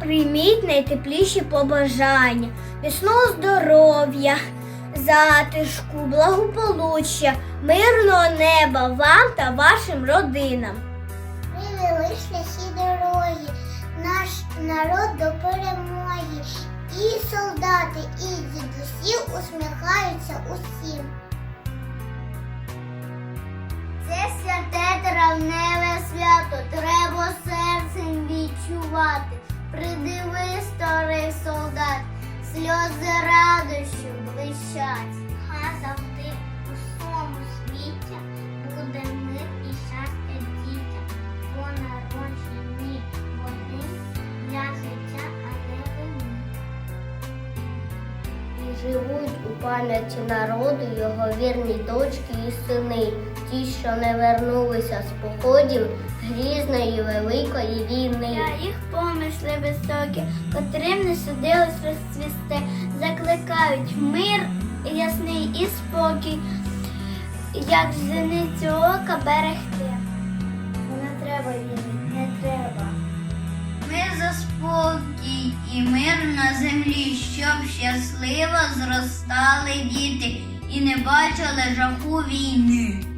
прийміть найтепліші побажання, міцного здоров'я, затишку, благополуччя, мирного неба вам та вашим родинам. Привели шляхи дороги, наш народ до перемоги. І солдати, і дідусі усміхаються усім. Це святе травневе свято, треба серцем відчувати. Придиви, старий солдат, сльози радощів живуть у пам'яті народу його вірні дочки і сини, ті, що не вернулися з походів грізної великої війни. їх помисли високі, котрим не судилось розцвісти, закликають мир ясний і спокій, як зеницю ока берегти. Мир на землі, щоб щасливо зростали діти і не бачили жаху війни.